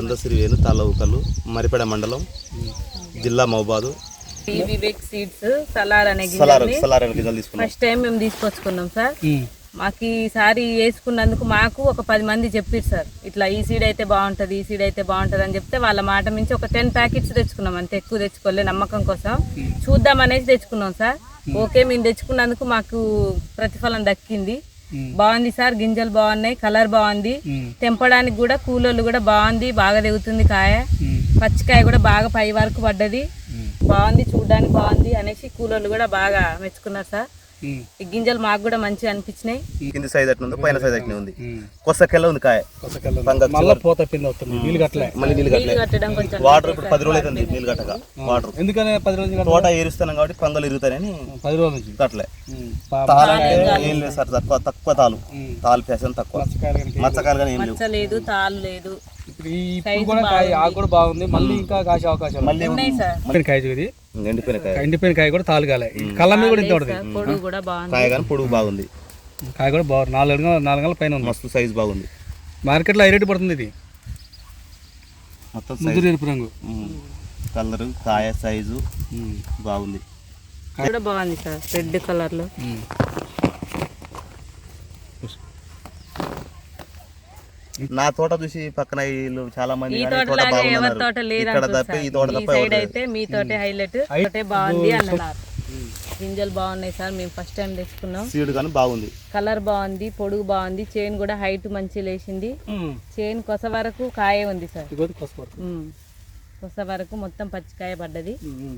గంధశ్రీ వేణు తాలూకలు మరిపెడ మండలం జిల్లా మహబాదు. వివేక్ సీడ్స్ సలార్ అనే సలార్ గింజల్ని సలార్ అనే గింజలు తీసుకున్నాం. ఫస్ట్ టైం మేము తీసుకొచ్చుకున్నాం సార్. మాకు ఈసారి వేసుకున్నందుకు మాకు ఒక పది మంది చెప్పారు సార్. ఇట్లా ఈ సీడ్ అయితే బాగుంటుంది ఈ సీడ్ అయితే బాగుంటుంది అని చెప్తే వాళ్ళ మాట మించి ఒక టెన్ ప్యాకెట్స్ తెచ్చుకున్నాం అంతే ఎక్కువ తెచ్చుకోలే నమ్మకం కోసం. చూద్దాం అనేసి తెచ్చుకున్నాం సార్. ఓకే మేము తెచ్చుకున్నందుకు మాకు ప్రతిఫలం దక్కింది. బాగుంది సార్ గింజలు బాగున్నాయి కలర్ బాగుంది. తెంపడానికి కూడా కూలోళ్ళు కూడా బాగుంది బాగా దిగుతుంది కాయ. పచ్చికాయ కూడా బాగా పై వరకు పడ్డది. బాగుంది చూడడానికి బాగుంది అనేసి కూలోళ్ళు కూడా బాగా మెచ్చుకున్నారు సార్. ఈ గింజలు మాకు కూడా మంచిగా అనిపించినాయి. కింది సైజ్ అట్లా ఉంది పైన సైజ్ అట్లా ఉంది. కొసకెళ్ళ ఉంది కాయ. మళ్ళీ పోత పిండి అవుతుంది నీళ్ళు కట్టలే. మళ్ళీ నీళ్ళు కట్టలే. వాటర్ ఇప్పుడు పది రోజులు అవుతుంది నీళ్ళు కట్టక. వాటర్. ఎందుకనే పది రోజులు తోట ఏరుస్తున్నాం కాబట్టి పంగలు ఇరుగుతాయని పది రోజుల నుంచి. కట్టలే. అంటే ఏం లేదు సార్ తక్కువ తక్కువ తాలు. తాలు ఫ్యాషన్ తక్కువ. మచ్చకాయలు కానీ ఏం లేదు తాళ్ళు లేదు. ఇప్పుడు కూడా కాయ ఆకు కూడా బాగుంది. మళ్ళీ ఇంకా కాసే అవకాశం మళ్ళీ సార్ ఎండిపోయిన కాయ చూది ఎండిపోయిన కాయ. ఎండిపోయిన కాయ కూడా తాలు కాలే. కళ్ళ మీద కూడా ఇంత కాయ కానీ పొడుగు బాగుంది. కాయ కూడా బాగుంది. నాలుగు అడుగుల నాలుగు గంటల పైన ఉంది. మస్తు సైజ్ బాగుంది. మార్కెట్లో ఐ రేటు పడుతుంది ఇది. మొత్తం ముద్దురు ఎరుపు రంగు. కలరు కాయ సైజు. బాగుంది. కూడా బాగుంది సార్ రెడ్ కలర్లో ఉమ్. నా తోట చూసి పక్కన వీళ్ళు చాలా మంది ఈ తోట లాగా ఎవరి. ఈ తోట సైడ్ అయితే మీ తోటే హైలైట్ తోటే బాగుంది అన్నారు. గింజలు బాగున్నాయి సార్ మేము ఫస్ట్ టైం తెచ్చుకున్నాం. సీడ్ కానీ బాగుంది. కలర్ బాగుంది పొడుగు బాగుంది చైన్ కూడా హైట్ మంచి లేచింది. చైన్ కొస వరకు కాయ ఉంది సార్. కొస వరకు మొత్తం పచ్చికాయ పడ్డది.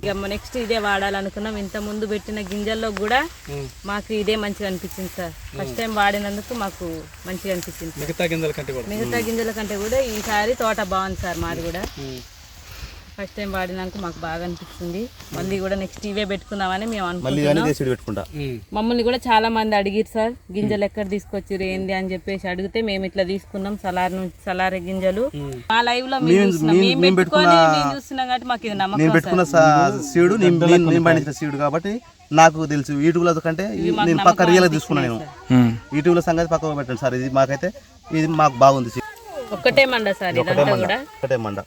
ఇక నెక్స్ట్ ఇదే వాడాలనుకున్నాం. ఇంత ముందు పెట్టిన గింజల్లో కూడా. మాకు ఇదే మంచిగా అనిపించింది సార్. ఫస్ట్ టైం వాడినందుకు మాకు మంచిగా అనిపించింది మిగతా గింజల కంటే కూడా. మిగతా గింజల కంటే కూడా ఈసారి తోట బాగుంది సార్ మాది కూడా. ఫస్ట్ టైం వాడినాక మాకు బాగా అనిపిస్తుంది. మళ్ళీ కూడా నెక్స్ట్ ఇవే పెట్టుకుందామని మేము మళ్ళీ అనుకుంటున్నాం. మమ్మల్ని కూడా చాలా మంది అడిగిరు సార్ గింజలు ఎక్కడ తీసుకొచ్చిరు ఏంది అని చెప్పేసి అడిగితే మేము ఇట్లా తీసుకున్నాం సలార్ నుంచి సలార్ గింజలు. మా లైవ్లో మేము పెట్టుకొని చూస్తున్నాం కాబట్టి మాకు ఇది నమ్మకం పెట్టుకున్న సీడు నేను పండించిన సీడు కాబట్టి నాకు తెలుసు. యూట్యూబ్లో కంటే నేను పక్క రియల్ తీసుకున్నాను నేను. ఉమ్. యూట్యూబ్లో సంగతి పక్కకు పెట్టండి సార్. ఇది మాకైతే ఇది మాకు బాగుంది. ఒక్కటే మండ సార్ ఇదంతా కూడా. ఒకటే మండ.